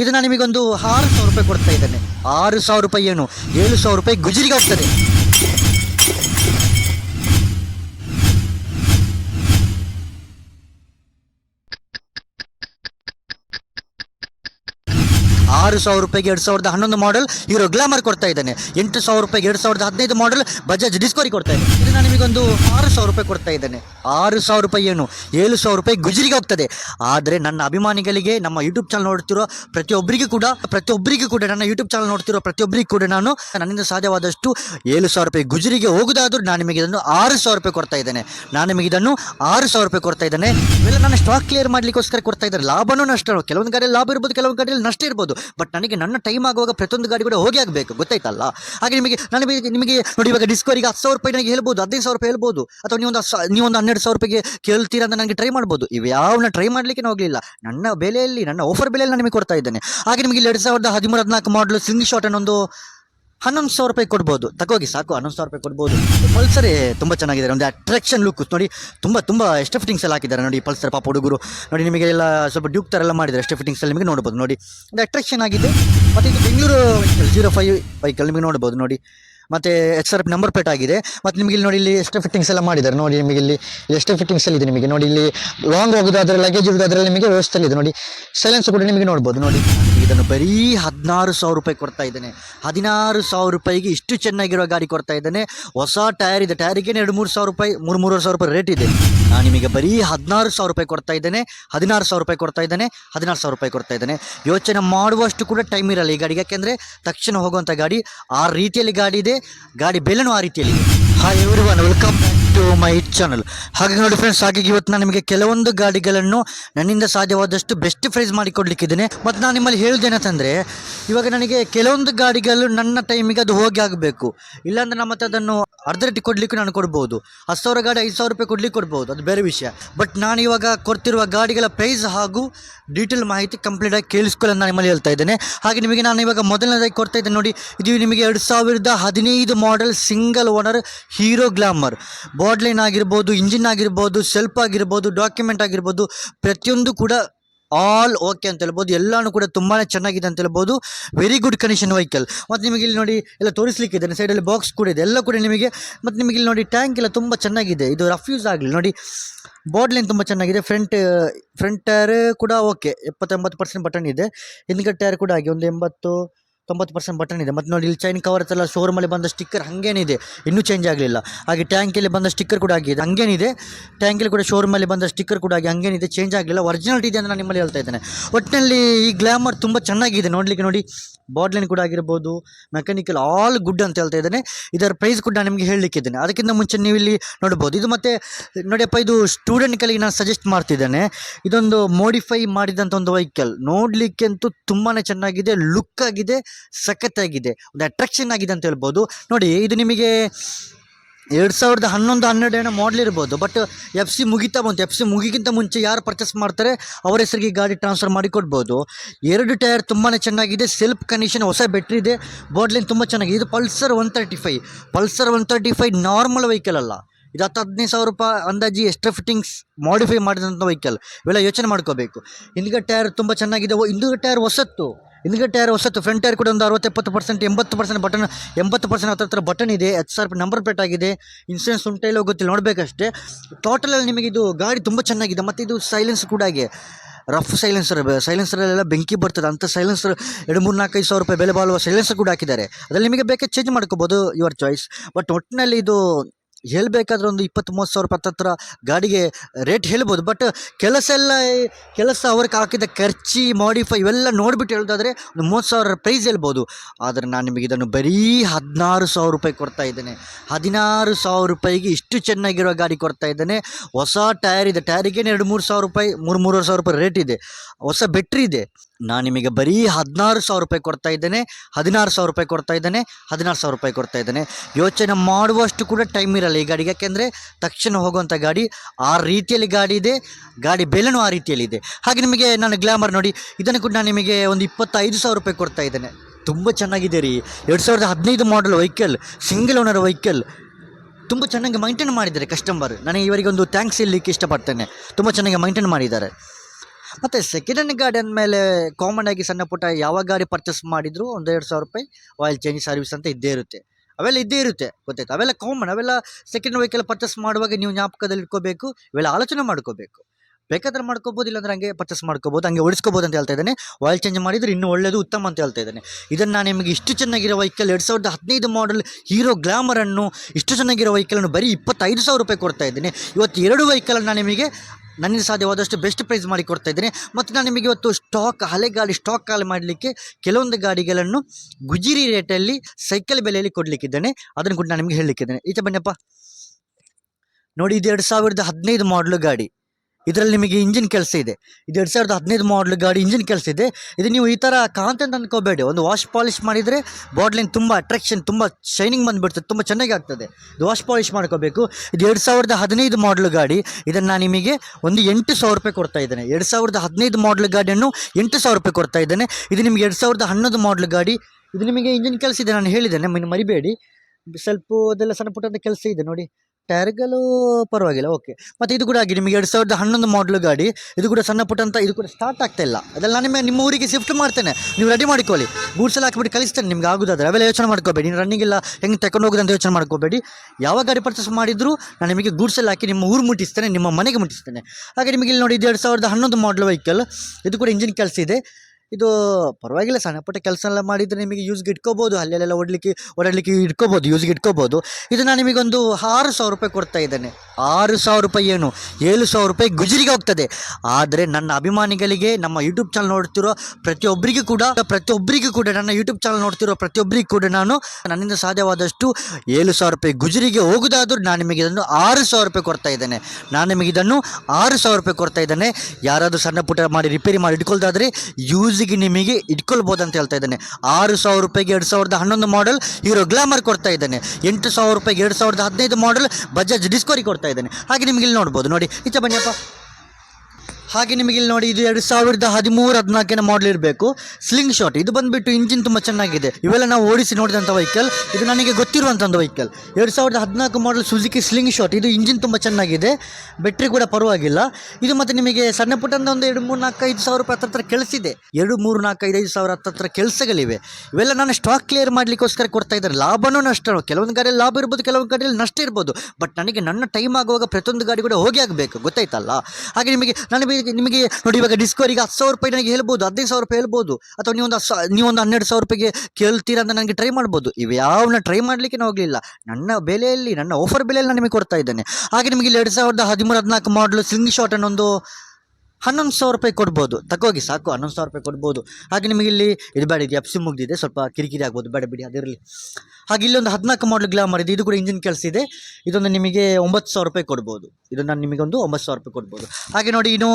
ಇದು ನಾನು ನಿಮಗೊಂದು ಆರು ಸಾವಿರ ರೂಪಾಯಿ ಕೊಡ್ತಾ ಇದ್ದೇನೆ. ಆರು ಸಾವಿರ ರೂಪಾಯಿ ಏನು? ಏಳು ಸಾವಿರ ರೂಪಾಯಿ ಗುಜರಿಗೆ ಹೋಗ್ತದೆ ಆರು ಸಾವಿರ ರೂಪಾಯಿಗೆ ಎರಡು ಸಾವಿರದ ಹನ್ನೊಂದು ಮಾಡೆಲ್ ಹೀರೋ ಗ್ಲಾಮರ್ ಕೊಡ್ತಾ ಇದ್ದಾನೆ. ಎಂಟು ಸಾವಿರ ರೂಪಾಯಿಗೆ ಎರಡು ಸಾವಿರದ ಹದಿನೈದು ಮಾಡೆಲ್ ಬಜಾಜ್ ಡಿಸ್ಕವರಿ ಕೊಡ್ತಾ ಇದ್ದಾನೆ. ಇದು ನಾನು ನಿಮಗೊಂದು ಆರು ಸಾವಿರ ರೂಪಾಯಿ ಕೊಡ್ತಾ ಇದ್ದಾನೆ. ಆರು ಸಾವಿರ ರೂಪಾಯಿ ಏನು? ಏಳು ಸಾವಿರ ರೂಪಾಯಿ ಗುಜರಿಗೆ ಹೋಗ್ತದೆ. ಆದರೆ ನನ್ನ ಅಭಿಮಾನಿಗಳಿಗೆ, ನಮ್ಮ ಯೂಟ್ಯೂಬ್ ಚಾನಲ್ ನೋಡ್ತಿರೋ ಪ್ರತಿಯೊಬ್ಬರಿಗೂ ಕೂಡ ಪ್ರತಿಯೊಬ್ಬರಿಗೂ ಕೂಡ, ನನ್ನ ಯೂಟ್ಯೂಬ್ ಚಾನಲ್ ನೋಡ್ತಿರೋ ಪ್ರತಿಯೊಬ್ಬರಿಗೂ ಕೂಡ ನಾನು ನನ್ನಿಂದ ಸಾಧ್ಯವಾದಷ್ಟು ಏಳು ಸಾವಿರ ರೂಪಾಯಿ ಗುಜರಿಗೆ ಹೋಗೋದಾದರೂ ನಾನು ನಿಮಗೆ ಇದನ್ನು ಆರು ಸಾವಿರ ರೂಪಾಯಿ ಕೊಡ್ತಾ ಇದ್ದೇನೆ. ನಾನು ನಿಮಗೆ ಇದನ್ನು ಆರು ಸಾವಿರ ರೂಪಾಯಿ ಕೊಡ್ತಾ ಇದ್ದೇನೆ. ಇವೆಲ್ಲ ನಾನು ಸ್ಟಾಕ್ ಕ್ಲಿಯರ್ ಮಾಡಲಿಕ್ಕೋಸ್ಕರ ಕೊಡ್ತಾ ಇದ್ದಾರೆ. ಲಾಭನೂ ನಷ್ಟ. ಕೆಲವೊಂದು ಕಡೆಯಲ್ಲಿ ಲಾಭ ಇರ್ಬೋದು, ಕೆಲವೊಂದು ಕಡೆಯಲ್ಲಿ ನಷ್ಟ ಇರ್ಬೋದು. ಬಟ್ ನನಗೆ ನನ್ನ ಟೈಮ್ ಆಗುವಾಗ ಪ್ರತಿಯೊಂದು ಗಾಡಿ ಕೂಡ ಹೋಗಿ ಆಗಬೇಕು, ಗೊತ್ತಾಯ್ತಲ್ಲ? ಹಾಗೆ ನಿಮಗೆ ನನಗೆ ನಿಮಗೆ ನೋಡಿ ಇವಾಗ ಡಿಸ್ಕವರಿಗೆ ಹತ್ತು ಸಾವಿರ ರೂಪಾಯಿ ನನಗೆ ಹೇಳ್ಬೋದು, ಹದಿನೈದು ಸಾವಿರ ರೂಪಾಯಿ ಹೇಳ್ಬೋದು, ಅಥವಾ ನೀವೊಂದು ನೀವೊಂದು ಹನ್ನೆರಡು ಸಾವಿರ ರೂಪಾಯಿಗೆ ಕೇಳ್ತೀರಾ ಅಂತ ನನಗೆ ಟ್ರೈ ಮಾಡ್ಬೋದು. ಇವ್ಯಾವನ್ನ ಟ್ರೈ ಮಾಡಲಿಕ್ಕೆ ಹೋಗಲಿಲ್ಲ. ನನ್ನ ಬೆಲೆಯಲ್ಲಿ, ನನ್ನ ಆಫರ್ ಬೆಲೆಯಲ್ಲಿ ನಾನು ನಿಮಗೆ ಕೊಡ್ತಾ ಇದ್ದೇನೆ. ಹಾಗೆ ನಿಮಗೆ ಎರಡು ಸಾವಿರದ ಹದಿಮೂರು ಹದಿನಾಲ್ಕು ಮಾಡಲು ಸಿಂಗ್ ಶಾಟ್ ಅನ್ನೊಂದು ಹನ್ನೊಂದು ಸಾವಿರ ರೂಪಾಯಿ ಕೊಡ್ಬೋದು. ತಗೋಗಿ ಸಾಕು, ಹನ್ನೊಂದು ಸಾವಿರ ರೂಪಾಯಿ ಕೊಡ್ಬೋದು. ಪಲ್ಸರೇ ತುಂಬ ಚೆನ್ನಾಗಿದೆ. ಒಂದು ಅಟ್ರಾಕ್ಷನ್ ಲುಕ್ ನೋಡಿ, ತುಂಬ ತುಂಬ ಎಷ್ಟು ಫಿಟ್ಟಿಂಗ್ಸ್ ಎಲ್ಲ ಹಾಕಿದ್ದಾರೆ. ನೋಡಿ ಪಲ್ಸರ್ ಪಾಪ ಹುಡುಗರು. ನೋಡಿ, ನಿಮಗೆ ಎಲ್ಲ ಸ್ವಲ್ಪ ಡ್ಯೂಕ್ ಥರ ಎಲ್ಲ ಮಾಡಿದ್ದಾರೆ. ಎಷ್ಟು ಫಿಟ್ಟಿಂಗ್ಸ್ ಎಲ್ಲ ನಿಮಗೆ ನೋಡ್ಬೋದು. ನೋಡಿ ಒಂದು ಅಟ್ರಾಕ್ಷನ್ ಆಗಿದೆ. ಮತ್ತು ಇದು ಬೆಂಗಳೂರು ಜೀರೋ ಫೈವ್ ಬೈಕಲ್ಲಿ ನಿಮಗೆ ನೋಡ್ಬೋದು. ನೋಡಿ ಮತ್ತು ಎಚ್ ಆರ್ ನಂಬರ್ ಪ್ಲೇಟ್ ಆಗಿದೆ. ಮತ್ತು ನಿಮಗೆ ಇಲ್ಲಿ ನೋಡಿ ಇಲ್ಲಿ ಎಷ್ಟು ಫಿಟ್ಟಿಂಗ್ಸ್ ಎಲ್ಲ ಮಾಡಿದ್ದಾರೆ. ನೋಡಿ ನಿಮಗೆ ಇಲ್ಲಿ ಎಷ್ಟು ಫಿಟ್ಟಿಂಗ್ಸ್ ಇದೆ ನಿಮಗೆ. ನೋಡಿ ಇಲ್ಲಿ ಲಾಂಗ್ ಹೋಗೋದಾದ್ರೆ ಲಗೇಜ್ ಇರೋದಾದ್ರೆ ನಿಮಗೆ ವ್ಯವಸ್ಥೆ ಇದೆ. ನೋಡಿ ಸೈಲೆನ್ಸ್ ಕೂಡ ನಿಮಗೆ ನೋಡ್ಬೋದು. ನೋಡಿ ಇದನ್ನು ಬರೀ ಹದಿನಾರು ಸಾವಿರ ರೂಪಾಯಿ ಕೊಡ್ತಾ ಇದ್ದೇನೆ. ಹದಿನಾರು ಸಾವಿರ ರೂಪಾಯಿಗೆ ಇಷ್ಟು ಚೆನ್ನಾಗಿರೋ ಗಾಡಿ ಕೊಡ್ತಾ ಇದ್ದೇನೆ. ಹೊಸ ಟೈರ್ ಇದೆ. ಟೈರಿಗೆ ಎರಡು, ಮೂರು ಸಾವಿರ ರೂಪಾಯಿ, ಮೂರು, ಮೂರುವರೆ ಸಾವಿರ ರೂಪಾಯಿ ರೇಟ್ ಇದೆ. ನಾನು ನಿಮಗೆ ಬರೀ ಹದಿನಾರು ಸಾವಿರ ರೂಪಾಯಿ ಕೊಡ್ತಾ ಇದ್ದೇನೆ. ಹದಿನಾರು ಸಾವಿರ ರೂಪಾಯಿ ಕೊಡ್ತಾ ಇದ್ದೇನೆ. ಹದಿನಾರು ಸಾವಿರ ರೂಪಾಯಿ ಕೊಡ್ತಾ ಇದ್ದೇನೆ. ಯೋಚನೆ ಮಾಡುವಷ್ಟು ಕೂಡ ಟೈಮ್ ಇರಲ್ಲ ಈ ಗಾಡಿಗೆ. ಯಾಕೆಂದರೆ ತಕ್ಷಣ ಹೋಗುವಂಥ ಗಾಡಿ ಆ ರೀತಿಯಲ್ಲಿ ಗಾಡಿ ಇದೆ. ಗಾಡಿ ಬೆಲೆನೂ ಆ ರೀತಿಯಲ್ಲಿ ಇದೆ hi everyone welcome back to my channel ಹಾಗೆ ನೋಡಿ ಫ್ರೆಂಡ್ಸ್ ಹಾಗೆ ಇವತ್ತು ನಾನು ನಿಮಗೆ ಕೆಲವೊಂದು ಗಾಡಿಗಳನ್ನು ನನ್ನಿಂದ ಸಾಧ್ಯವಾದಷ್ಟು ಬೆಸ್ಟ್ ಪ್ರೈಸ್ ಮಾಡಿ ಕೊಡ್ಲಿಕ್ಕಿದ್ದೇನೆ. ಮತ್ತು ನಾನು ನಿಮ್ಮಲ್ಲಿ ಹೇಳುದೇನಂತಂದರೆ ಇವಾಗ ನನಗೆ ಕೆಲವೊಂದು ಗಾಡಿಗಳು ನನ್ನ ಟೈಮಿಗೆ ಅದು ಹೋಗಿ ಆಗಬೇಕು. ಇಲ್ಲಾಂದ್ರೆ ನಮ್ಮ ಮತ್ತೆ ಅದನ್ನು ಅರ್ಧ ರೇಟಿಗೆ ಕೊಡಲಿಕ್ಕೂ ನಾನು ಕೊಡ್ಬೋದು. ಹತ್ತು ಸಾವಿರ ಗಾಡಿ, ಐದು ಸಾವಿರ ರೂಪಾಯಿ ಕೊಡ್ಲಿಕ್ಕೆ ಕೊಡ್ಬೋದು. ಅದು ಬೇರೆ ವಿಷಯ. ಬಟ್ ನಾನು ಇವಾಗ ಕೊಡ್ತಿರುವ ಗಾಡಿಗಳ ಪ್ರೈಸ್ ಹಾಗೂ ಡೀಟೇಲ್ ಮಾಹಿತಿ ಕಂಪ್ಲೀಟ್ ಆಗಿ ಕೇಳಿಸ್ಕೊಳ್ಳಿ ನಾನು ನಿಮ್ಮಲ್ಲಿ ಹೇಳ್ತಾ ಇದ್ದೇನೆ. ಹಾಗೆ ನಿಮಗೆ ನಾನು ಇವಾಗ ಮೊದಲನೇದಾಗಿ ಕೊಡ್ತಾ ಇದ್ದೇನೆ ನೋಡಿ, ಇದು ನಿಮಗೆ ಎರಡು ಸಾವಿರದ ಹದಿನೈದು model single owner Hero Glamour body line ಆಗಿರ್ಬೋದು ಇಂಜಿನ್ ಆಗಿರ್ಬೋದು ಸೆಲ್ಫ್ ಆಗಿರ್ಬೋದು ಡಾಕ್ಯುಮೆಂಟ್ ಆಗಿರ್ಬೋದು, ಪ್ರತಿಯೊಂದು ಕೂಡ ಆಲ್ ಓಕೆ ಅಂತ ಹೇಳ್ಬೋದು. ಎಲ್ಲಾನು ಕೂಡ ತುಂಬಾ ಚೆನ್ನಾಗಿದೆ ಅಂತ ಹೇಳ್ಬೋದು. ವೆರಿ ಗುಡ್ ಕಂಡೀಷನ್ ವೆಹಿಕಲ್ ಮತ್ತು ನಿಮಗೆ ಇಲ್ಲಿ ನೋಡಿ ಎಲ್ಲ ತೋರಿಸ್ಲಿಕ್ಕೆ ಇದೆ. ಸೈಡಲ್ಲಿ ಬಾಕ್ಸ್ ಕೂಡ ಇದೆ. ಎಲ್ಲ ಕೂಡ ನಿಮಗೆ, ಮತ್ತು ನಿಮಗೆ ಇಲ್ಲಿ ನೋಡಿ ಟ್ಯಾಂಕ್ ಎಲ್ಲ ತುಂಬ ಚೆನ್ನಾಗಿದೆ. ಇದು ರಫ್ ಯೂಸ್ ಆಗಲಿ. ನೋಡಿ ಬಾಡ್ಲೈನ್ ತುಂಬ ಚೆನ್ನಾಗಿದೆ. ಫ್ರಂಟ್ ಫ್ರಂಟ್ ಟೈರ್ ಕೂಡ ಓಕೆ ಎಪ್ಪತ್ತೊಂಬತ್ತು ಪರ್ಸೆಂಟ್ ಬಟನ್ ಇದೆ. ಹಿಂದ್ಗಡೆ ಟೈರ್ ಕೂಡ ಆಗಿ ಒಂದು ಎಂಬತ್ತು ತೊಂಬತ್ತು ಪರ್ಸೆಂಟ್ ಬಟನ್ ಇದೆ. ಮತ್ತು ನೋಡಿ, ಇಲ್ಲಿ ಚೈನ್ ಕವರ್ ಎಲ್ಲ ಶೋರೂಮಲ್ಲಿ ಬಂದ ಸ್ಟಿಕ್ಕರ್ ಹಂಗೇನಿದೆ. ಇನ್ನೂ ಚೇಂಜ್ ಆಗಲಿಲ್ಲ. ಹಾಗೆ ಟ್ಯಾಂಕಲ್ಲಿ ಬಂದ ಸ್ಟಿಕ್ಕರ್ ಕೂಡ ಆಗಿದೆ ಹಂಗೇನಿದೆ. ಟ್ಯಾಂಕಲ್ಲಿ ಕೂಡ ಶೋರೂಮಲ್ಲಿ ಬಂದ ಸ್ಟಿಕ್ಕರ್ ಕೂಡ ಆಗಿ ಹಂಗೇನಿದೆ. ಚೇಂಜ್ ಆಗಲಿಲ್ಲ. ಒರಿಜಿನಾಲಿಟಿ ಇದೆ ಅಂತ ನಾನು ನಿಮ್ಮಲ್ಲಿ ಹೇಳ್ತಾ ಇದ್ದೇನೆ. ಒಟ್ಟಿನಲ್ಲಿ ಈ ಗ್ಲಾಮರ್ ತುಂಬ ಚೆನ್ನಾಗಿದೆ. ನೋಡಲಿಕ್ಕೆ ನೋಡಿ. ಬಾಡ್ಲೈನ್ ಕೂಡ ಆಗಿರ್ಬೋದು ಮೆಕ್ಯಾನಿಕಲ್ ಆಲ್ ಗುಡ್ ಅಂತ ಹೇಳ್ತಾ ಇದ್ದೇನೆ. ಇದರ ಪ್ರೈಸ್ ಕೂಡ ನಾನು ನಿಮಗೆ ಹೇಳಲಿಕ್ಕಿದ್ದೇನೆ ಅದಕ್ಕಿಂತ ಮುಂಚೆ ನೀವು ಇಲ್ಲಿ ನೋಡ್ಬೋದು. ಇದು ಮತ್ತೆ ನೋಡಿಯಪ್ಪ ಇದು ಸ್ಟೂಡೆಂಟ್ಗಳಿಗೆ ನಾನು ಸಜೆಸ್ಟ್ ಮಾಡ್ತಿದ್ದೇನೆ. ಇದೊಂದು ಮೋಡಿಫೈ ಮಾಡಿದಂಥ ಒಂದು ವೆಹಿಕಲ್ ನೋಡಲಿಕ್ಕೆ ಅಂತೂ ತುಂಬಾ ಚೆನ್ನಾಗಿದೆ ಲುಕ್ ಆಗಿದೆ, ಸಖತ್ತಾಗಿದೆ. ಒಂದು ಅಟ್ರಾಕ್ಷನ್ ಆಗಿದೆ ಅಂತ ಹೇಳ್ಬೋದು. ನೋಡಿ, ಇದು ನಿಮಗೆ ಎರಡು ಸಾವಿರದ ಹನ್ನೊಂದು ಹನ್ನೆರಡು ಏನೋ ಮಾಡಲ್ ಇರ್ಬೋದು ಬಟ್ ಎಫ್ ಸಿ ಮುಗಿತಾ ಬಂತು. ಎಫ್ ಸಿ ಮುಗಿಗಿಂತ ಮುಂಚೆ ಯಾರು ಪರ್ಚೇಸ್ ಮಾಡ್ತಾರೆ, ಅವರ ಹೆಸರಿಗೆ ಗಾಡಿ ಟ್ರಾನ್ಸ್ಫರ್ ಮಾಡಿ ಕೊಡ್ಬೋದು. ಎರಡು ಟೈರ್ ತುಂಬಾ ಚೆನ್ನಾಗಿದೆ ಸೆಲ್ಫ್ ಕಂಡೀಷನ್ ಹೊಸ ಬೆಟ್ರಿ ಇದೆ ಬಾಡ್ಲಿನ್ ತುಂಬ ಚೆನ್ನಾಗಿದೆ. ಇದು Pulsar one thirty five Pulsar one thirty five normal vehicle ಅಲ್ಲ. ಇದು ಹತ್ತು ಹದಿನೈದು ಸಾವಿರ ರೂಪಾಯಿ ಅಂದಾಜಿ ಎಕ್ಸ್ಟ್ರಾ ಫಿಟ್ಟಿಂಗ್ಸ್ ಮಾಡಿಫೈ ಮಾಡಿದಂಥ ವೆಹಿಕಲ್ ಇವೆಲ್ಲ ಯೋಚನೆ ಮಾಡ್ಕೋಬೇಕು. ಹಿಂದ್ಗಡೆ ಟೈರ್ ತುಂಬ ಚೆನ್ನಾಗಿದೆ ಹಿಂದ್ಗಡೆ ಟೈರ್ ಹೊಸತ್ತು. ಹಿಂದ್ಗಡೆ ಟೈರ್ ಹೊಸತ್ತು ಫ್ರಂಟ್ ಟೈರ್ ಕೂಡ ಒಂದು ಅರವತ್ತೆಪ್ಪತ್ತು ಪರ್ಸೆಂಟ್ ಎಂಬತ್ತು ಪರ್ಸೆಂಟ್ ಬಟನ್ ಎಂಬತ್ತು ಪರ್ಸೆಂಟ್ ಹತ್ರ ಬಟನ್ ಇದೆ ಎಚ್ ಆರ್ ನಂಬರ್ ಪ್ಲೇಟ್ ಆಗಿದೆ ಇನ್ಸೂರೆನ್ಸ್ ಉಂಟ ಇಲ್ಲೋ ಗೊತ್ತಿಲ್ಲ, ನೋಡಬೇಕಷ್ಟೇ. ಟೋಟಲಲ್ಲಿ ನಿಮಗೆ ಇದು ಗಾಡಿ ತುಂಬ ಚೆನ್ನಾಗಿದೆ, ಮತ್ತು ಇದು ಸೈಲೆನ್ಸ್ ಕೂಡ ಹಾಗೆ. ರಫ್ ಸೈಲೆನ್ಸರ್ ಸೈಲೆನ್ಸರಲ್ಲೆಲ್ಲ ಬೆಂಕಿ ಬರ್ತದೆ ಅಂಥ ಸೈಲೆನ್ಸರ್ ಎರಡು ಮೂರು ನಾಲ್ಕೈದು ಸಾವಿರ ರೂಪಾಯಿ ಬೆಲೆ ಬಾಳುವ ಸೈಲೆನ್ಸರ್ ಕೂಡ ಹಾಕಿದ್ದಾರೆ. ಅದರಲ್ಲಿ ನಿಮಗೆ ಬೇಕಾದ್ರೆ ಚೇಂಜ್ ಮಾಡ್ಕೋಬೋದು ಯುವರ್ ಚಾಯ್ಸ್ ಬಟ್ ಒಟ್ಟಿನಲ್ಲಿ ಇದು ಹೇಳ್ಬೇಕಾದ್ರೆ ಒಂದು ಇಪ್ಪತ್ತು ಮೂವತ್ತು ಸಾವಿರ ರೂಪಾಯಿ ಹತ್ರ ಗಾಡಿಗೆ ರೇಟ್ ಹೇಳ್ಬೋದು. ಬಟ್ ಕೆಲಸ ಎಲ್ಲ, ಕೆಲಸ ಅವ್ರಿಗೆ ಹಾಕಿದ ಖರ್ಚಿ ಮಾಡಿಫೈ ಇವೆಲ್ಲ ನೋಡಿಬಿಟ್ಟು ಹೇಳೋದಾದರೆ ಒಂದು ಮೂವತ್ತು ಸಾವಿರ ಪ್ರೈಸ್ ಹೇಳ್ಬೋದು. ಆದರೆ ನಾನು ನಿಮಗೆ ಇದನ್ನು ಬರೀ ಹದಿನಾರು ಸಾವಿರ ರೂಪಾಯಿ ಕೊಡ್ತಾ ಇದ್ದೇನೆ. ಹದಿನಾರು ಸಾವಿರ ರೂಪಾಯಿಗೆ ಇಷ್ಟು ಚೆನ್ನಾಗಿರೋ ಗಾಡಿ ಕೊಡ್ತಾ ಇದ್ದೇನೆ. ಹೊಸ ಟೈರ್ ಇದೆ. ಟೈರಿಗೆ ಎರಡು ಮೂರು ಸಾವಿರ ರೂಪಾಯಿ, ಮೂರು ಮೂರುವರೆ ಸಾವಿರ ರೂಪಾಯಿ ರೇಟ್ ಇದೆ. ಹೊಸ ಬೆಟ್ರಿ ಇದೆ. ನಾನು ನಿಮಗೆ ಬರೀ ಹದಿನಾರು ಸಾವಿರ ರೂಪಾಯಿ ಕೊಡ್ತಾ ಇದ್ದೇನೆ, ಹದಿನಾರು ಸಾವಿರ ರೂಪಾಯಿ ಕೊಡ್ತಾ ಇದ್ದೇನೆ, ಹದಿನಾರು ಸಾವಿರ ರೂಪಾಯಿ ಕೊಡ್ತಾ ಇದ್ದೇನೆ. ಯೋಚನೆ ಮಾಡುವಷ್ಟು ಕೂಡ ಟೈಮ್ ಇರಲ್ಲ ಈ ಗಾಡಿಗೆ. ಯಾಕೆಂದರೆ ತಕ್ಷಣ ಹೋಗುವಂಥ ಗಾಡಿ ಆ ರೀತಿಯಲ್ಲಿ ಗಾಡಿ ಇದೆ, ಗಾಡಿ ಬೆಲೆನೂ ಆ ರೀತಿಯಲ್ಲಿ ಇದೆ. ಹಾಗೆ ನಿಮಗೆ ನಾನು ಗ್ಲಾಮರ್ ನೋಡಿ, ಇದನ್ನು ಕೂಡ ನಾನು ನಿಮಗೆ ಒಂದು ಇಪ್ಪತ್ತೈದು ಸಾವಿರ ರೂಪಾಯಿ ಕೊಡ್ತಾ ಇದ್ದೇನೆ. ತುಂಬ ಚೆನ್ನಾಗಿದೆ ರೀ. ಎರಡು ಸಾವಿರದ ಹದಿನೈದು model vehicle single owner vehicle ತುಂಬ ಚೆನ್ನಾಗಿ ಮೈಂಟೈನ್ ಮಾಡಿದ್ದಾರೆ ಕಸ್ಟಮರ್ ನನಗೆ ಇವರಿಗೆ ಒಂದು ಥ್ಯಾಂಕ್ಸ್ ಹೇಳಲಿಕ್ಕೆ ಇಷ್ಟಪಡ್ತೇನೆ. ತುಂಬ ಚೆನ್ನಾಗಿ ಮೈಂಟೈನ್ ಮಾಡಿದ್ದಾರೆ. ಮತ್ತು ಸೆಕೆಂಡ್ ಹ್ಯಾಂಡ್ ಗಾಡಿ ಅಂದಮೇಲೆ ಕಾಮನ್ ಆಗಿ ಸಣ್ಣ ಪುಟ್ಟ ಯಾವ ಗಾಡಿ ಪರ್ಚೇಸ್ ಮಾಡಿದ್ರು ಒಂದು ಎರಡು ಸಾವಿರ ರೂಪಾಯಿ ಆಯಿಲ್ ಚೇಂಜ್ ಸರ್ವಿಸ್ ಅಂತ ಇದ್ದೇ ಇರುತ್ತೆ. ಅವೆಲ್ಲ ಇದ್ದೇ ಇರುತ್ತೆ, ಗೊತ್ತಾಯ್ತು? ಅವೆಲ್ಲ ಕಾಮನ್ ಅವೆಲ್ಲ ಸೆಕೆಂಡ್ ವೆಹಿಕಲ್ ಪರ್ಚೇಸ್ ಮಾಡುವಾಗ ನೀವು ಜ್ಞಾಪಕದಲ್ಲಿ ಇಟ್ಕೋಬೇಕು, ಇವೆಲ್ಲ ಆಲೋಚನೆ ಮಾಡ್ಕೋಬೇಕು. ಬೇಕಾದ್ರೆ ಮಾಡ್ಕೋಬೋದು, ಇಲ್ಲಾಂದ್ರೆ ಹಂಗೆ ಪರ್ಚೇಸ್ ಮಾಡ್ಕೋಬೋದು, ಹಂಗೆ ಉಳಿಸ್ಕೋಬೋದು ಅಂತ ಹೇಳ್ತಾ ಇದ್ದಾನೆ. ಆಯಿಲ್ ಚೇಂಜ್ ಮಾಡಿದ್ರೆ ಇನ್ನೂ ಒಳ್ಳೆಯದು ಉತ್ತಮ ಅಂತ ಹೇಳ್ತಾ ಇದ್ದಾನೆ. ಇದನ್ನು ನಾನು ನಿಮಗೆ ಇಷ್ಟು ಚೆನ್ನಾಗಿರೋ ವೆಹಿಕಲ್ ಎರಡು ಸಾವಿರದ ಹದಿನೈದು ಮಾಡಲ್ ಹೀರೋ ಗ್ಲಾಮರನ್ನು ಇಷ್ಟು ಚೆನ್ನಾಗಿರೋ ವೆಹಿಕಲನ್ನು ಬರೀ ಇಪ್ಪತ್ತೈದು ಸಾವಿರ ರೂಪಾಯಿ ಕೊಡ್ತಾ ಇದ್ದೀನಿ. ಇವತ್ತು ಎರಡು ವೆಹಿಕಲನ್ನು ನಾನು ನಿಮಗೆ ನನ್ನಿಂದ ಸಾಧ್ಯವಾದಷ್ಟು ಬೆಸ್ಟ್ ಪ್ರೈಸ್ ಮಾಡಿ ಕೊಡ್ತಾ ಇದ್ದೀನಿ. ಮತ್ತು ನಾನು ನಿಮಗೆ ಇವತ್ತು ಸ್ಟಾಕ್ ಹಳೆ ಗಾಡಿ ಸ್ಟಾಕ್ ಕಾಲ್ ಮಾಡಲಿಕ್ಕೆ ಕೆಲವೊಂದು ಗಾಡಿಗಳನ್ನು ಗುಜಿರಿ ರೇಟಲ್ಲಿ ಸೈಕಲ್ ಬೆಲೆಯಲ್ಲಿ ಕೊಡಲಿಕ್ಕಿದ್ದೇನೆ. ಅದನ್ನು ಕೂಡ ನಾನು ನಿಮಗೆ ಹೇಳಲಿಕ್ಕಿದ್ದೇನೆ ಈಚೆ ಬನ್ನಪ್ಪ ನೋಡಿ, ಇದು ಎರಡು ಸಾವಿರದ ಹದಿನೈದು ಮಾಡಲು ಗಾಡಿ. ಇದರಲ್ಲಿ ನಿಮಗೆ ಇಂಜಿನ್ ಕೆಲಸ ಇದೆ. ಇದು ಎರಡು ಸಾವಿರದ ಹದಿನೈದು ಮಾಡಲ್ ಗಾಡಿ ಇಂಜಿನ್ ಕೆಲಸ ಇದೆ. ಇದು ನೀವು ಈ ಥರ ಕಾಂತ ಅಂತ ಅಂದ್ಕೋಬೇಡಿ ಒಂದು ವಾಶ್ ಪಾಲಿಶ್ ಮಾಡಿದರೆ ಬಾಡ್ಲಿಂಗ್ ತುಂಬ ಅಟ್ರಾಕ್ಷನ್ ತುಂಬ ಶೈನಿಂಗ್ ಬಂದುಬಿಡ್ತದೆ. ತುಂಬ ಚೆನ್ನಾಗಿ ಆಗ್ತದೆ. ಇದು ವಾಶ್ ಪಾಲಿಷ್ ಮಾಡ್ಕೋಬೇಕು. ಇದು ಎರಡು ಸಾವಿರದ ಹದಿನೈದು ಮಾಡಲ್ ಗಾಡಿ. ಇದನ್ನು ನಾನು ನಿಮಗೆ ಒಂದು ಎಂಟು ಸಾವಿರ ರೂಪಾಯಿ ಕೊಡ್ತಾ ಇದ್ದೇನೆ. ಎರಡು ಸಾವಿರದ ಹದಿನೈದು ಮಾಡಲ್ ಗಾಡಿಯನ್ನು ಎಂಟು ಸಾವಿರ ರೂಪಾಯಿ ಕೊಡ್ತಾ ಇದ್ದೇನೆ. ಇದು ನಿಮಗೆ ಎರಡು ಸಾವಿರದ ಹನ್ನೊಂದು ಮಾಡಲ್ ಗಾಡಿ. ಇದು ನಿಮಗೆ ಇಂಜಿನ್ ಕೆಲಸ ಇದೆ. ನಾನು ಹೇಳಿದ್ದೇನೆ. ಮರಿಬೇಡಿ. ಸ್ವಲ್ಪ ಅದೆಲ್ಲ ಸಣ್ಣ ಪುಟ್ಟದ ಕೆಲಸ ಇದೆ ನೋಡಿ. ಟೈರ್ಗಳು ಪರವಾಗಿಲ್ಲ ಓಕೆ ಮತ್ತು ಇದು ಕೂಡ ಆಗಿ ನಿಮಗೆ ಎರಡು ಸಾವಿರದ ಹನ್ನೊಂದು ಮಾಡಲು ಗಾಡಿ. ಇದು ಕೂಡ ಸಣ್ಣ ಪುಟ್ಟ ಅಂತ ಇದು ಕೂಡ ಸ್ಟಾರ್ಟ್ ಆಗ್ತಾ ಇಲ್ಲ. ಅದೆಲ್ಲ ನಾನು ನಿಮ್ಮ ನಿಮ್ಮ ಊರಿಗೆ ಶಿಫ್ಟ್ ಮಾಡ್ತೇನೆ. ನೀವು ರೆಡಿ ಮಾಡ್ಕೊಳ್ಳಿ. ಗೂಡ್ಸ್ ಎಲ್ಲ ಹಾಕಿಬಿಟ್ಟು ಕಲಿಸ್ತೇನೆ ನಿಮ್ಗೆ ಆಗೋದಾದ್ರೆ. ಅವೆಲ್ಲ ಯೋಚನೆ ಮಾಡ್ಕೋಬೇಡಿ. ನೀವು ರನ್ನಿಂಗ್ ಇಲ್ಲ ಹೆಂಗೆ ತಗೊಂಡು ಅಂತ ಯೋಚನೆ ಮಾಡ್ಕೋಬೇಡಿ. ಯಾವ ಗಾಡಿ ಪರ್ಚೇಸ್ ಮಾಡಿದ್ರು ನಾನು ನಿಮಗೆ ಗೂಡ್ಸ್ ಎಲ್ಲ ಹಾಕಿ ನಿಮ್ಮ ಊರು ಮುಟ್ಟಿಸ್ತೇನೆ, ನಿಮ್ಮ ಮನೆಗೆ ಮುಟ್ಟಿಸ್ತೇನೆ. ಹಾಗೆ ನಿಮಗೆ ಇಲ್ಲಿ ನೋಡಿ, ಇದು ಎರಡು ಸಾವಿರದ ಹನ್ನೊಂದು ಮಾಡಲ್ ವೆಹಿಕಲ್ ಇದು ಕೂಡ ಇಂಜಿನ್ ಕೆಲಸ ಇದೆ. ಇದು ಪರವಾಗಿಲ್ಲ, ಸಣ್ಣ ಪುಟ್ಟ ಕೆಲಸ ಎಲ್ಲ ಮಾಡಿದರೆ ನಿಮಗೆ ಯೂಸ್ಗೆ ಇಟ್ಕೋಬೋದು ಅಲ್ಲೆಲ್ಲ ಓಡಲಿಕ್ಕೆ, ಓಡಾಡಲಿಕ್ಕೆ ಇಟ್ಕೋಬೋದು ಯೂಸ್ಗೆ ಇಟ್ಕೋಬೋದು. ಇದು ನಾನು ನಿಮಗೊಂದು ಆರು ಸಾವಿರ ರೂಪಾಯಿ ಕೊಡ್ತಾ ಇದ್ದೇನೆ. ಆರು ಸಾವಿರ ರೂಪಾಯಿ ಏನು? ಏಳು ಸಾವಿರ ರೂಪಾಯಿ ಗುಜರಿಗೆ ಹೋಗ್ತದೆ. ಆದರೆ ನನ್ನ ಅಭಿಮಾನಿಗಳಿಗೆ, ನಮ್ಮ ಯೂಟ್ಯೂಬ್ ಚಾನಲ್ ನೋಡ್ತಿರೋ ಪ್ರತಿಯೊಬ್ಬರಿಗೂ ಕೂಡ ಪ್ರತಿಯೊಬ್ಬರಿಗೂ ಕೂಡ, ನನ್ನ ಯೂಟ್ಯೂಬ್ ಚಾನಲ್ ನೋಡ್ತಿರೋ ಪ್ರತಿಯೊಬ್ಬರಿಗೂ ಕೂಡ ನಾನು ನನ್ನಿಂದ ಸಾಧ್ಯವಾದಷ್ಟು ಏಳು ಸಾವಿರ ರೂಪಾಯಿ ಗುಜರಿಗೆ ಹೋಗೋದಾದರೂ ನಾನು ನಿಮಗೆ ಇದನ್ನು ಆರು ಸಾವಿರ ರೂಪಾಯಿ ಕೊಡ್ತಾ ಇದ್ದೇನೆ. ನಾನು ನಿಮಗೆ ಇದನ್ನು ಆರು ಸಾವಿರ ರೂಪಾಯಿ ಕೊಡ್ತಾ ಇದ್ದೇನೆ. ಯಾರಾದರೂ ಸಣ್ಣ ಪುಟ್ಟ ಮಾಡಿ ರಿಪೇರಿ ಮಾಡಿ ಇಟ್ಕೊಳ್ದಾದ್ರೆ ಯೂಸಿಗೆ ನಿಮಗೆ ಇಟ್ಕೊಳ್ಬೋದು ಅಂತ ಹೇಳ್ತಾ ಇದ್ದಾನೆ. ಆರು ಸಾವಿರ ರೂಪಾಯಿಗೆ ಎರಡು ಸಾವಿರದ ಹನ್ನೊಂದು ಮಾಡಲ್ ಹೀರೋ ಗ್ಲಾಮರ್ ಕೊಡ್ತಾ ಇದ್ದಾನೆ. ಎಂಟು ಸಾವಿರ ರೂಪಾಯಿಗೆ ಎರಡು ಸಾವಿರದ ಹದಿನೈದು ಮಾಡಲ್ ಬಜಾಜ್ ಡಿಸ್ಕವರಿ ಕೊಡ್ತಾ ಇದ್ದಾನೆ. ಹಾಗೆ ನಿಮಗೆ ಇಲ್ಲಿ ನೋಡ್ಬೋದು. ನೋಡಿ, ಈಚೆ ಬನ್ನಿಯಪ್ಪ ಹಾಗೆ ನಿಮಗೆ ಇಲ್ಲಿ ನೋಡಿ ಇದು ಎರಡು ಸಾವಿರದ ಹದಿಮೂರು ಹದಿನಾಲ್ಕಿನ ಮಾಡಲ್ ಇರಬೇಕು. ಸ್ಲಿಂಗ್ ಶಾಟ್ ಇದು ಬಂದುಬಿಟ್ಟು ಇಂಜಿನ್ ತುಂಬ ಚೆನ್ನಾಗಿದೆ. ಇವೆಲ್ಲ ನಾವು ಓಡಿಸಿ ನೋಡಿದಂಥ ವೆಹಿಕಲ್ ಇದು ನನಗೆ ಗೊತ್ತಿರುವಂಥ ಒಂದು ವೆಹಿಕಲ್ ಎರಡು ಸಾವಿರದ ಹದಿನಾಲ್ಕು ಮಾಡಲ್ ಸುಜುಕಿ ಸ್ಲಿಂಗ್ ಶಾಟ್ ಇದು ಇಂಜಿನ್ ತುಂಬ ಚೆನ್ನಾಗಿದೆ. ಬೆಟ್ರಿ ಕೂಡ ಪರವಾಗಿಲ್ಲ. ಇದು ಮತ್ತು ನಿಮಗೆ ಸಣ್ಣ ಪುಟ್ಟಂದ ಒಂದು ಎರಡು, ಮೂರು, ನಾಲ್ಕು, ಐದು ಸಾವಿರ ರೂಪಾಯಿ ಹತ್ರ ಕೆಲಸಿದೆ. ಎರಡು, ಮೂರು, ನಾಲ್ಕು, ಐದು ಐದು ಸಾವಿರ ಹತ್ರ ಕೆಲಸಗಳಿವೆ. ಇವೆಲ್ಲ ನಾನು ಸ್ಟಾಕ್ ಕ್ಲಿಯರ್ ಮಾಡಲಿಕ್ಕೋಸ್ಕರ ಕೊಡ್ತಾ ಇದ್ದಾರೆ. ಲಾಭನೂ ನಷ್ಟನೂ ಕೆಲವೊಂದು ಗಾಡಿಯಲ್ಲಿ ಲಾಭ ಇರ್ಬೋದು, ಕೆಲವೊಂದು ಗಾಡಿಯಲ್ಲಿ ನಷ್ಟ ಇರ್ಬೋದು. ಬಟ್ ನನಗೆ ನನ್ನ ಟೈಮ್ ಆಗುವಾಗ ಪ್ರತಿಯೊಂದು ಗಾಡಿ ಕೂಡ ಹೋಗಿ ಆಗಬೇಕು. ಗೊತ್ತಾಯ್ತಲ್ಲ? ಹಾಗೆ ನಿಮಗೆ ನನಗೆ ನಿಮಗೆ ನೋಡಿ ಇವಾಗ ಡಿಸ್ಕವರಿಗೆ ಹತ್ತು ಸಾವಿರ ರೂಪಾಯಿ ನನಗೆ ಹೇಳ್ಬೋದು, ಹದಿನೈದು ಸಾವಿರ ರೂಪಾಯಿ ಹೇಳ್ಬೋದು, ಅಥವಾ ನೀವೊಂದು ನೀವೊಂದು ಹನ್ನೆರಡು ಸಾವಿರ ರೂಪಾಯಿಗೆ ಕೇಳ್ತೀರಾ ಅಂತ ನನಗೆ ಟ್ರೈ ಮಾಡ್ಬೋದು. ಇವು ಯಾವನ್ನ ಟ್ರೈ ಮಾಡಲಿಕ್ಕೆ ಹೋಗಲಿಲ್ಲ. ನನ್ನ ಬೆಲೆಯಲ್ಲಿ, ನನ್ನ ಆಫರ್ ಬೆಲೆಯಲ್ಲಿ ನಾನು ನಿಮಗೆ ಕೊಡ್ತಾ ಇದ್ದೇನೆ. ಹಾಗೆ ನಿಮಗೆ ಇಲ್ಲಿ ಎರಡು ಸಾವಿರದ ಹದಿಮೂರು ಹದಿನಾಲ್ಕು ಮಾಡಲು ಸ್ಲಿಂಗ್ ಶಾಟ್ ಅನ್ನೊಂದು ಹನ್ನೊಂದು ಸಾವಿರ ರೂಪಾಯಿ ಕೊಡ್ಬೋದು. ತಗೋಗಿ ಸಾಕು, ಹನ್ನೊಂದು ಸಾವಿರ ರೂಪಾಯಿ ಕೊಡ್ಬೋದು. ಹಾಗೆ ನಿಮಗೆ ಇಲ್ಲಿ, ಇದು ಬೇಡ, ಇದು ಎಫ್ಸಿ ಮುಗಿದಿದೆ, ಸ್ವಲ್ಪ ಕಿರಿಕಿರಿ ಆಗ್ಬೋದು, ಬೇಡ ಬಿಡಿ, ಅದಿರಲಿ. ಹಾಗೆ ಇಲ್ಲೊಂದು ಹದಿನಾಲ್ಕು ಮಾಡಲ್ ಗ್ಲಾಮರ್ ಇದೆ, ಇದು ಕೂಡ ಇಂಜಿನ್ ಕೆಲಸ ಇದೆ. ಇದೊಂದು ನಿಮಗೆ ಒಂಬತ್ತು ಸಾವಿರ ರೂಪಾಯಿ ಕೊಡ್ಬೋದು. ಇದು ನಾನು ನಿಮಗೊಂದು ಒಂಬತ್ತು ಸಾವಿರ ರೂಪಾಯಿ ಕೊಡ್ಬೋದು. ಹಾಗೆ ನೋಡಿ, ಇನ್ನು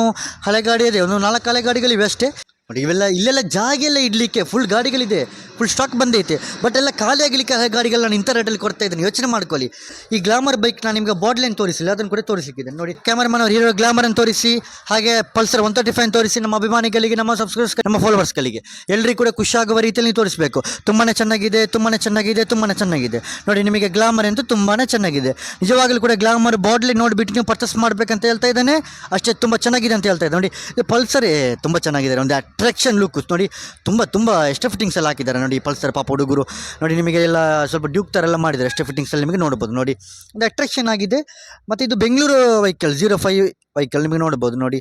ಹಳೆ ಗಾಡಿ ಇದೆ, ಒಂದು ನಾಲ್ಕು ಹಳೆ ಗಾಡಿಗಳಿವೆ ಅಷ್ಟೇ. ನೋಡಿ, ಇವೆಲ್ಲ ಇಲ್ಲೆಲ್ಲ ಜಾಗ ಎಲ್ಲ ಇಡಲಿಕ್ಕೆ ಫುಲ್ ಗಾಡಿಗಳಿದೆ ಫುಲ್ ಸ್ಟಾಕ್ ಬಂದೈತೆ ಬಟ್ ಎಲ್ಲ ಖಾಲಿ ಆಗಲಿಕ್ಕೆ ಗಾಡಿಗಳು ನಾನು ಇಂಥ ರೇಟಲ್ಲಿ ಕೊಡ್ತಾ ಇದ್ದೀನಿ. ಯೋಚನೆ ಮಾಡ್ಕೊಳ್ಳಿ. ಈ ಗ್ಲಾಮರ್ ಬೈಕ್ ನಾನು ನಿಮಗೆ ಬಾಡ್ಲೈನ್ ತೋರಿಸಿಲ್ಲ, ಅದನ್ನು ಕೂಡ ತೋರಿಸಿದ್ದೇನೆ ನೋಡಿ ಕ್ಯಾಮರಾಮನ್ ಅವರು ಹೀರೋ ಗ್ಲಾಮರ್ ಅನ್ನು ತೋರಿಸಿ, ಹಾಗೆ ಪಲ್ಸರ್ ಒನ್ ತರ್ಟಿ ಫೈವ್ ತೋರಿಸಿ, ನಮ್ಮ ಅಭಿಮಾನಿಗಳಿಗೆ, ನಮ್ಮ ಸಬ್ಸ್ಕ್ರೈಬರ್ಸ್ ನಮ್ಮ ಫಾಲೋವರ್ಸ್ಗಳಿಗೆ ಎಲ್ಲರಿಗೂ ಕೂಡ ಖುಷಿಯಾಗುವ ರೀತಿಯಲ್ಲಿ ತೋರಿಸಬೇಕು. ತುಂಬಾ ಚೆನ್ನಾಗಿದೆ ತುಂಬಾ ಚೆನ್ನಾಗಿದೆ ತುಂಬಾ ಚೆನ್ನಾಗಿದೆ. ನೋಡಿ, ನಿಮಗೆ ಗ್ಲಾಮರ್ ಅಂತೂ ತುಂಬಾ ಚೆನ್ನಾಗಿದೆ. ನಿಜವಾಗಲೂ ಕೂಡ ಗ್ಲಾಮರ್ ಬಾಡ್ಲಿ ನೋಡಿಬಿಟ್ಟು ನೀವು ಪರ್ಚೇಸ್ ಮಾಡಬೇಕಂತ ಹೇಳ್ತಾ ಇದ್ದಾನೆ. ಅಷ್ಟೇ, ತುಂಬ ಚೆನ್ನಾಗಿದೆ ಅಂತ ಹೇಳ್ತಾ ಇದ್ದೆ ನೋಡಿ ಪಲ್ಸರ್ ತುಂಬ ಚೆನ್ನಾಗಿದೆ. ಒಂದು ಅಟ್ರಾಕ್ಷನ್ ಲುಕ್ ನೋಡಿ, ತುಂಬ ತುಂಬ ಎಷ್ಟೇ ಫಿಟ್ಟಿಂಗ್ಸ್ ಎಲ್ಲ ಹಾಕಿದ್ದಾರೆ. ನೋಡಿ, ಪಲ್ಸರ್, ಪಾಪ ಹುಡುಗರು. ನೋಡಿ, ನಿಮಗೆ ಎಲ್ಲ ಸ್ವಲ್ಪ ಡ್ಯೂಕ್ ಥರ ಎಲ್ಲ ಮಾಡಿದ್ದಾರೆ. ಎಷ್ಟೇ ಫಿಟ್ಟಿಂಗ್ಸಲ್ಲಿ ನಿಮಗೆ ನೋಡ್ಬೋದು ನೋಡಿ, ಒಂದು ಅಟ್ರಾಕ್ಷನ್ ಆಗಿದೆ. ಮತ್ತು ಇದು Bengaluru vehicle zero five vehicle ನಿಮಗೆ ನೋಡ್ಬೋದು ನೋಡಿ,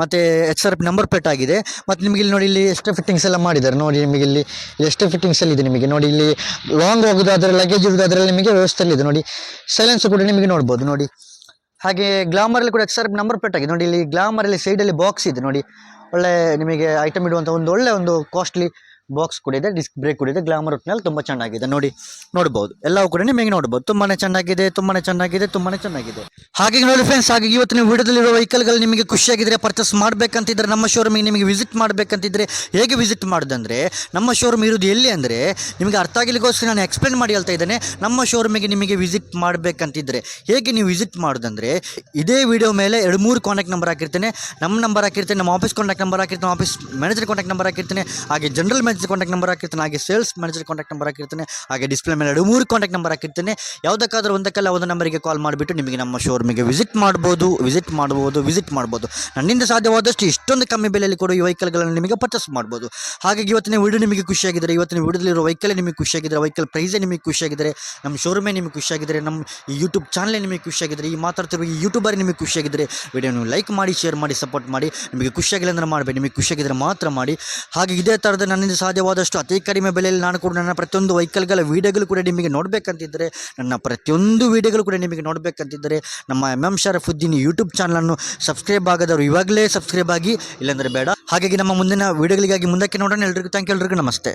ಮತ್ತು H R P number plate ಆಗಿದೆ. ಮತ್ತು ನಿಮಗೆ ಇಲ್ಲಿ ನೋಡಿ, ಇಲ್ಲಿ ಎಷ್ಟೇ ಫಿಟ್ಟಿಂಗ್ಸ್ ಎಲ್ಲ ಮಾಡಿದ್ದಾರೆ. ನೋಡಿ, ನಿಮಗೆ ಇಲ್ಲಿ ಎಷ್ಟು ಫಿಟ್ಟಿಂಗ್ಸ್ ಎಲ್ಲ ಇದೆ ನಿಮಗೆ. ನೋಡಿ, ಇಲ್ಲಿ ಲಾಂಗ್ ಹೋಗೋದಾದ್ರೆ ಲಗೇಜ್ ಇರೋದಾದ್ರಲ್ಲಿ ನಿಮಗೆ ವ್ಯವಸ್ಥೆ ಇದೆ. ನೋಡಿ ಸೈಲೆನ್ಸ್ ಕೂಡ ನಿಮಗೆ ನೋಡ್ಬೋದು ನೋಡಿ, ಹಾಗೆ ಗ್ಲಾಮರಲ್ಲಿ ಕೂಡ ಎಕ್ಸ್ ಆರ್ ನಂಬರ್ ಪ್ಲೇಟ್ ಆಗಿದೆ. ನೋಡಿ, ಇಲ್ಲಿ ಗ್ಲಾಮರಲ್ಲಿ ಸೈಡಲ್ಲಿ ಬಾಕ್ಸ್ ಇದೆ. ನೋಡಿ ಒಳ್ಳೆ ನಿಮಗೆ ಐಟಮ್ ಇಡುವಂಥ ಒಂದು ಒಳ್ಳೆ ಒಂದು ಕಾಸ್ಟ್ಲಿ ಬಾಕ್ಸ್ ಕೂಡ ಇದೆ ಡಿಸ್ಕ್ ಬ್ರೇಕ್ ಕೂಡ ಇದೆ ಗ್ಲಾಮರ್ ಒಟ್ಟಿನಲ್ಲಿ ತುಂಬ ಚೆನ್ನಾಗಿದೆ. ನೋಡಿ, ನೋಡ್ಬೋದು. ಎಲ್ಲವೂ ಕೂಡ ನಿಮಗೆ ನೋಡ್ಬೋದು. ತುಂಬಾ ಚೆನ್ನಾಗಿದೆ ತುಂಬಾ ಚೆನ್ನಾಗಿದೆ ತುಂಬಾ ಚೆನ್ನಾಗಿದೆ. ಹಾಗೆ ನೋಡಿ ಫ್ರೆಂಡ್ಸ್ ಹಾಗೆ ಇವತ್ತಿನ ವೆಹಿಕಲ್ ವೆಹಿಕಲ್ಗಳು ನಿಮಗೆ ಖುಷಿಯಾಗಿದ್ರೆ ಪರ್ಚೇಸ್ ಮಾಡಬೇಕಂತಿದ್ರೆ ನಮ್ಮ ಶೋರೂಮಿಗೆ ನಿಮಗೆ ವಿಸಿಟ್ ಮಾಡಬೇಕಂತಿದ್ರೆ ಹೇಗೆ ವಿಸಿಟ್ ಮಾಡೋದಂದ್ರೆ ನಮ್ಮ ಶೋರೂಮ್ ಇರೋದು ಎಲ್ಲಿ ಅಂದರೆ, ನಿಮಗೆ ಅರ್ಥ ಆಗಲಿಕ್ಕೋಸ್ಕರ ನಾನು ಎಕ್ಸ್ಪ್ಲೇನ್ ಮಾಡಿ ಹೇಳ್ತಾ ಇದ್ದೇನೆ. ನಮ್ಮ ಶೋರೂಮಿಗೆ ನಿಮಗೆ ವಿಸಿಟ್ ಮಾಡಬೇಕಂತಿದ್ರೆ ಹೇಗೆ ನೀವು ವಿಸಿಟ್ ಮಾಡೋದಂದ್ರೆ ಇದೇ ವಿಡಿಯೋ ಮೇಲೆ ಎರಡು ಮೂರು ಕಾಂಟ್ಯಾಕ್ಟ್ ನಂಬರ್ ಹಾಕಿರ್ತೇನೆ. ನಮ್ಮ ನಂಬರ್ ಹಾಕಿರ್ತೇನೆ, ನಮ್ಮ ಆಫೀಸ್ ಕಾಂಟ್ಯಾಕ್ಟ್ ನಂಬರ್ ಹಾಕಿರ್ತೇನೆ ಆಫೀಸ್ ಮ್ಯಾನೇಜರ್ ಕಾಂಟ್ಯಾಕ್ಟ್ ನಂಬರ್ ಹಾಕಿರ್ತೇನೆ. ಹಾಗೆ ಜನರಲ್ ಮ್ಯಾನೇಜರ್ ಕಾಂಟ್ಯಾಕ್ಟ್ ನಂಬರ್ ಹಾಕಿರ್ತಾನೆ, ಹಾಗೆ ಸೇಲ್ಸ್ ಮ್ಯಾನೇಜರ್ ಕಾಂಟ್ಯಾಕ್ಟ್ ನಂಬರ್ ಹಾಕಿರ್ತಾನೆ, ಹಾಗೆ ಡಿಸ್ಪ್ಲೇ ಮೇಲೆ ಎರಡು ಮೂರು ಕಾಂಟ್ಯಾಕ್ಟ್ ನಂಬರ್ ಹಾಕಿರ್ತಾನೆ. ಯಾವುದಕ್ಕಾದ್ರೂ ಒಂದಕ್ಕಲ್ಲ ಒಂದು ನಂಬರಿಗೆ ಕಾಲ್ ಮಾಡಿಬಿಟ್ಟು ನಿಮಗೆ ನಮ್ಮ ಶೋರೂಮಿಗೆ ವಿಸಿಟ್ ಮಾಡ್ಬೋದು ವಿಸಿಟ್ ಮಾಡ್ಬೋದು ವಿಸಿಟ್ ಮಾಡ್ಬೋದು. ನನ್ನಿಂದ ಸಾಧ್ಯವಾದಷ್ಟು ಇಷ್ಟೊಂದು ಕಮ್ಮಿ ಬೆಲೆಯಲ್ಲಿ ಕೊಡುವ ಈ ವೆಹಿಕಲ್ಗಳನ್ನು ನಿಮಗೆ ಪರ್ಚೇಸ್ ಮಾಡ್ಬೋದು. ಹಾಗಾಗಿ ಇವತ್ತಿನ ವಿಡಿಯೋ ನಿಮಗೆ ಖುಷಿಯಾಗಿದ್ದರೆ ಇವತ್ತಿನ ವಿಡಿಯೋದಲ್ಲಿರೋ ವೆಹಿಕಲ್ ನಿಮಗೆ ಖುಷಿಯಾಗಿದ್ದರೆ ವೆಹಿಕಲ್ ಪ್ರೈಸೇ ನಿಮಗೆ ಖುಷಿಯಾಗಿದ್ದರೆ, ನಮ್ಮ ಶೋರೂಮೇ ನಿಮಗೆ ಖುಷಿಯಾಗಿದ್ದರೆ, ನಮ್ಮ ಈ ಯೂಟ್ಯೂಬ್ ಚಾನಲೇ ನಿಮಗೆ ಖುಷಿಯಾಗಿದ್ದರೆ, ಈ ಮಾತಾಡ್ತಿರೋ ಈ ಯೂಟ್ಯೂಬರ್ ನಿಮಗೆ ಖುಷಿಯಾಗಿದ್ದರೆ ವಿಡಿಯೋನು ಲೈಕ್ ಮಾಡಿ ಶೇರ್ ಮಾಡಿ ಸಪೋರ್ಟ್ ಮಾಡಿ, ನಿಮಗೆ ಖುಷಿಯಾಗಿಲ್ಲ ಅಂದರೆ ಮಾಡಬೇಡಿ, ನಿಮಗೆ ಖುಷಿಯಾಗಿದ್ದರೆ ಮಾತ್ರ ಮಾಡಿ. ಹಾಗೆ ಇದೇ ಥರದ ನನ್ನಿಂದ ಸಾಧ್ಯವಾದಷ್ಟು ಅತಿ ಕಡಿಮೆ ಬೆಲೆಯಲ್ಲಿ ನಾನು ಕೂಡ ನನ್ನ ಪ್ರತಿಯೊಂದು ವೆಹಿಕಲ್ಗಳ ವೀಡಿಯೋಗಳು ಕೂಡ ನಿಮಗೆ ನೋಡಬೇಕಂತಿದ್ದರೆ, ನನ್ನ ಪ್ರತಿಯೊಂದು ವೀಡಿಯೋಗಳು ಕೂಡ ನಿಮಗೆ ನೋಡಬೇಕಂತಿದ್ದರೆ, ನಮ್ಮ ಎಂ ಎಂ ಶರಫುದ್ದೀನ್ ಯೂಟ್ಯೂಬ್ ಚಾನಲನ್ನು ಸಬ್ಸ್ಕ್ರೈಬ್ ಆಗದವರು ಇವಾಗಲೇ ಸಬ್ಸ್ಕ್ರೈಬ್ ಆಗಿ, ಇಲ್ಲಾಂದರೆ ಬೇಡ. ಹಾಗಾಗಿ ನಮ್ಮ ಮುಂದಿನ ವೀಡಿಯೋಗಳಿಗಾಗಿ ಮುಂದಕ್ಕೆ ನೋಡೋಣ. ಎಲ್ರಿಗೂ ಥ್ಯಾಂಕ್ ಯು ಎಲ್ರಿಗೂ ನಮಸ್ತೆ.